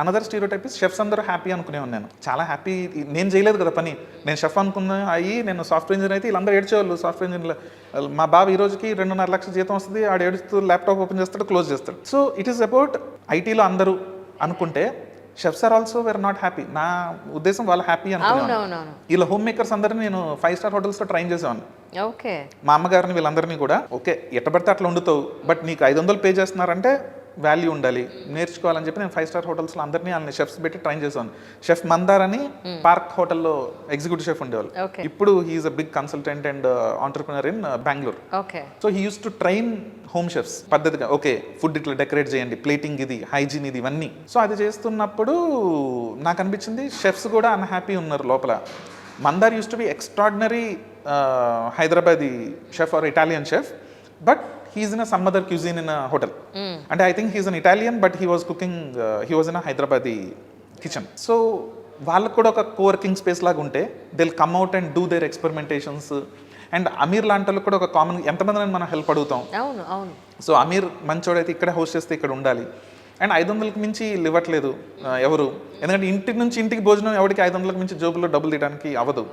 Another stereotype chefs అందరూ happy అనుకునేవాను నేను. చాలా హ్యాపీ నేను చేయలేదు కదా పని. నేను షెఫ్ అనుకున్న అయ్యి నేను సాఫ్ట్వేర్ ఇంజనీర్ అయితే వీళ్ళందరూ ఏడ్చేవాళ్ళు సాఫ్ట్వేర్ ఇంజనీర్ మా బాబు ఈ రోజుకి రెండున్నర లక్షల జీతం వస్తుంది. ఆడు ఏడుస్తూ ల్యాప్టాప్ ఓపెన్ చేస్తాడు క్లోజ్ చేస్తాడు. సో ఇట్ ఈస్ అబౌట్ ఐటీలో అందరూ అనుకుంటే chefs are also were not happy నా ఉద్దేశం వాళ్ళు హ్యాపీ అనుకున్నాను ఇలా హోమ్ మేకర్స్ అందరినీ నేను ఫైవ్ స్టార్ హోటల్స్లో ట్రైన్ చేసేవాను ఓకే. మా అమ్మగారిని వీళ్ళందరినీ కూడా ఓకే ఎట్ట పడితే అట్లా వండుతావు బట్ నీకు ఐదు వందలు పే చేస్తున్నారంటే వాల్యూ ఉండాలి. నేర్చుకోవాలని చెప్పి నేను ఫైవ్ స్టార్ హోటల్స్లో అందరినీ వాళ్ళని షెఫ్స్ పెట్టి ట్రైన్ చేశాను షెఫ్ మందార్ అని పార్క్ హోటల్లో ఎగ్జిక్యూటివ్ షెఫ్ ఉండేవాళ్ళు. ఇప్పుడు he's a big consultant and entrepreneur in Bengaluru so he used to train home chefs పద్ధతిగా. ఓకే ఫుడ్ ఇట్లా డెకరేట్ చేయండి. ప్లేటింగ్ ఇది హైజీన్ ఇది ఇవన్నీ. సో అది చేస్తున్నప్పుడు నాకు అనిపించింది షెఫ్స్ కూడా అన్హ్యాపీ ఉన్నారు లోపల. Mandar used to be extraordinary Hyderabadi chef or Italian chef but he's in a some other cuisine in hotel అంటే I think he's an Italian but he was cooking he was in Hyderabadi kitchen so వాళ్ళకు కూడా ఒక coworking space లాగా ఉంటే they'll come out and do their experimentations and Aamir లాంటి కూడా ఒక common ఎంతమంది మనం హెల్ప్ అడుగుతాం? అవును అవును. సో అమీర్ మంచోడైతే ఇక్కడే హోస్ట్ చేస్తే ఇక్కడ ఉండాలి. అండ్ ఐదు వందలకి మించి ఇవ్వట్లేదు ఎవరు. ఎందుకంటే ఇంటి నుంచి ఇంటికి భోజనం ఎవరికి ఐదు వందలకు మించి జోబులో డబ్బులు తీయడానికి అవ్వదు.